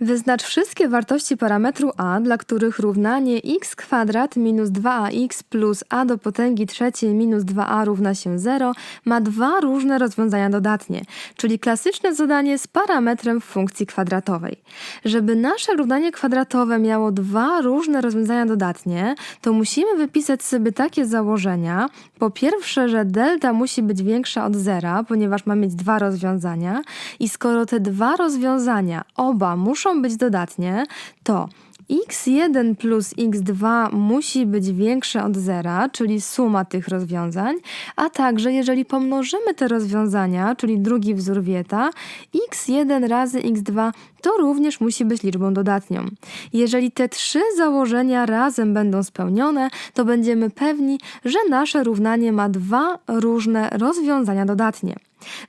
Wyznacz wszystkie wartości parametru a, dla których równanie x kwadrat minus 2ax plus a do potęgi trzeciej minus 2a równa się 0 ma dwa różne rozwiązania dodatnie, czyli klasyczne zadanie z parametrem funkcji kwadratowej. Żeby nasze równanie kwadratowe miało dwa różne rozwiązania dodatnie, to musimy wypisać sobie takie założenia. Po pierwsze, że delta musi być większa od zera, ponieważ ma mieć dwa rozwiązania i skoro te dwa rozwiązania oba muszą być dodatnie, to x1 plus x2 musi być większe od zera, czyli suma tych rozwiązań, a także jeżeli pomnożymy te rozwiązania, czyli drugi wzór Wieta, x1 razy x2 to również musi być liczbą dodatnią. Jeżeli te trzy założenia razem będą spełnione, to będziemy pewni, że nasze równanie ma dwa różne rozwiązania dodatnie.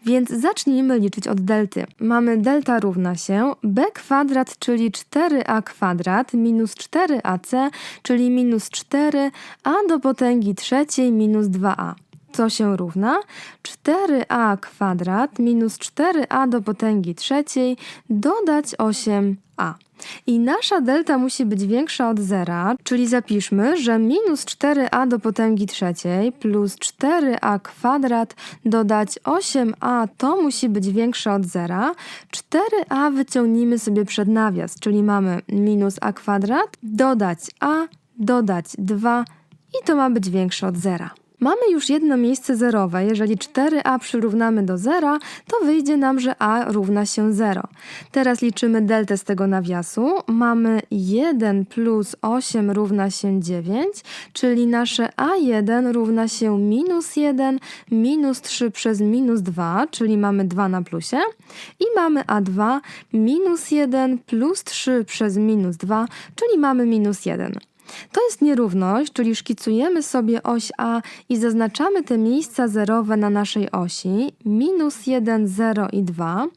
Więc zacznijmy liczyć od delty. Mamy delta równa się b kwadrat, czyli 4a kwadrat minus 4ac, czyli minus 4a do potęgi trzeciej minus 2a. Co się równa? 4a kwadrat minus 4a do potęgi trzeciej dodać 8a. I nasza delta musi być większa od zera, czyli zapiszmy, że minus 4a do potęgi trzeciej plus 4a kwadrat dodać 8a to musi być większe od zera. 4a wyciągnijmy sobie przed nawias, czyli mamy minus a kwadrat dodać a dodać 2 i to ma być większe od zera. Mamy już jedno miejsce zerowe. Jeżeli 4a przyrównamy do zera, to wyjdzie nam, że a równa się 0. Teraz liczymy deltę z tego nawiasu. Mamy 1 plus 8 równa się 9, czyli nasze a1 równa się minus 1 minus 3 przez minus 2, czyli mamy 2 na plusie. I mamy a2 minus 1 plus 3 przez minus 2, czyli mamy minus 1. To jest nierówność, czyli szkicujemy sobie oś A i zaznaczamy te miejsca zerowe na naszej osi, minus 1, 0 i 2.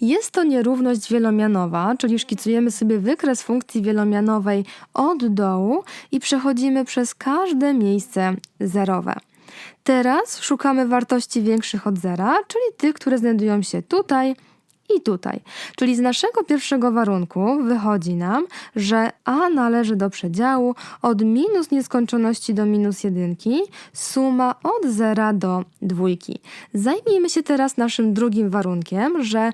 Jest to nierówność wielomianowa, czyli szkicujemy sobie wykres funkcji wielomianowej od dołu i przechodzimy przez każde miejsce zerowe. Teraz szukamy wartości większych od zera, czyli tych, które znajdują się tutaj, i tutaj. Czyli z naszego pierwszego warunku wychodzi nam, że a należy do przedziału od minus nieskończoności do minus jedynki, suma od zera do dwójki. Zajmijmy się teraz naszym drugim warunkiem, że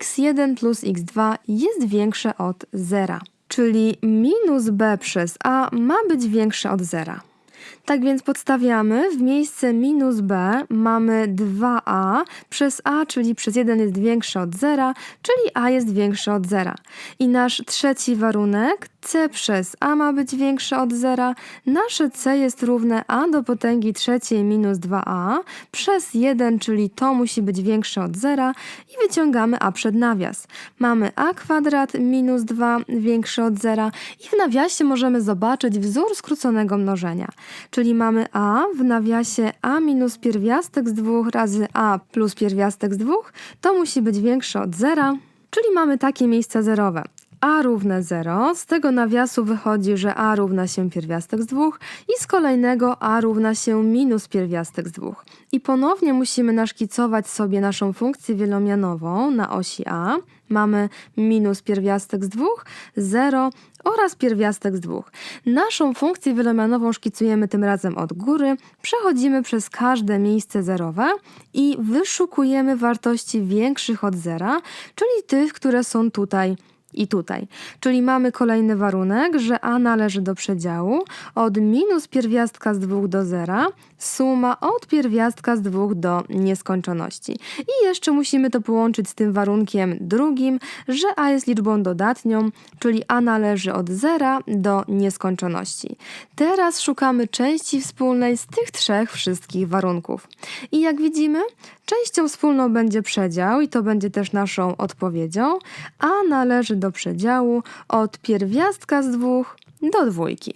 x1 plus x2 jest większe od zera. Czyli minus b przez a ma być większe od zera. Tak więc podstawiamy w miejsce minus b mamy 2a przez a, czyli przez 1 jest większe od 0, czyli a jest większe od 0. I nasz trzeci warunek c przez a ma być większe od 0. Nasze c jest równe a do potęgi trzeciej minus 2a przez 1, czyli to musi być większe od 0 i wyciągamy a przed nawias. Mamy a kwadrat minus 2 większe od 0 i w nawiasie możemy zobaczyć wzór skróconego mnożenia. Czyli mamy a w nawiasie a minus pierwiastek z 2 razy a plus pierwiastek z 2, to musi być większe od 0, czyli mamy takie miejsca zerowe a równe 0. Z tego nawiasu wychodzi, że a równa się pierwiastek z 2 i z kolejnego a równa się minus pierwiastek z 2. I ponownie musimy naszkicować sobie naszą funkcję wielomianową na osi a. Mamy minus pierwiastek z 2, 0 oraz pierwiastek z 2. Naszą funkcję wielomianową szkicujemy tym razem od góry, przechodzimy przez każde miejsce zerowe i wyszukujemy wartości większych od zera, czyli tych, które są tutaj i tutaj. Czyli mamy kolejny warunek, że a należy do przedziału od minus pierwiastka z 2 do 0, suma od pierwiastka z 2 do nieskończoności. I jeszcze musimy to połączyć z tym warunkiem drugim, że a jest liczbą dodatnią, czyli a należy od 0 do nieskończoności. Teraz szukamy części wspólnej z tych trzech wszystkich warunków. I jak widzimy, częścią wspólną będzie przedział i to będzie też naszą odpowiedzią, a należy do przedziału od pierwiastka z dwóch do dwójki.